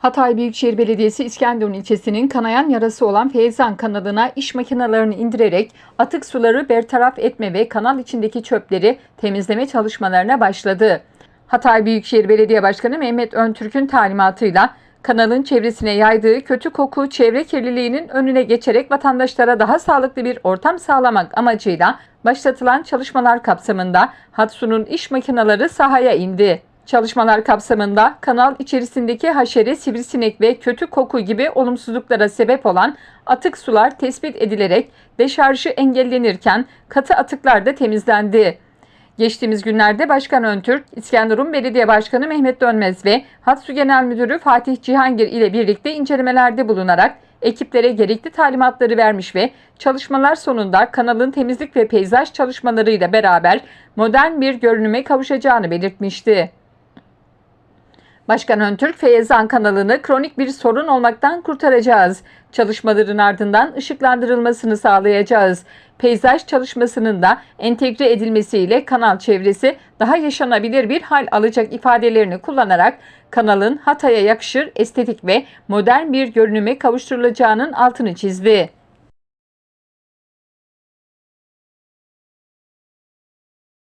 Hatay Büyükşehir Belediyesi İskenderun ilçesinin kanayan yarası olan Feyzan kanalına iş makinelerini indirerek atık suları bertaraf etme ve kanal içindeki çöpleri temizleme çalışmalarına başladı. Hatay Büyükşehir Belediye Başkanı Mehmet Öntürk'ün talimatıyla kanalın çevresine yaydığı kötü koku çevre kirliliğinin önüne geçerek vatandaşlara daha sağlıklı bir ortam sağlamak amacıyla başlatılan çalışmalar kapsamında Hatsu'nun iş makineleri sahaya indi. Çalışmalar kapsamında kanal içerisindeki haşere, sivrisinek ve kötü koku gibi olumsuzluklara sebep olan atık sular tespit edilerek deşarjı engellenirken katı atıklar da temizlendi. Geçtiğimiz günlerde Başkan Öntürk, İskenderun Belediye Başkanı Mehmet Dönmez ve Hatsu Genel Müdürü Fatih Cihangir ile birlikte incelemelerde bulunarak ekiplere gerekli talimatları vermiş ve çalışmalar sonunda kanalın temizlik ve peyzaj çalışmalarıyla beraber modern bir görünüme kavuşacağını belirtmişti. Başkan Öntürk, Feyzan kanalını kronik bir sorun olmaktan kurtaracağız. Çalışmaların ardından ışıklandırılmasını sağlayacağız. Peyzaj çalışmasının da entegre edilmesiyle kanal çevresi daha yaşanabilir bir hal alacak ifadelerini kullanarak kanalın Hatay'a yakışır estetik ve modern bir görünüme kavuşturulacağının altını çizdi.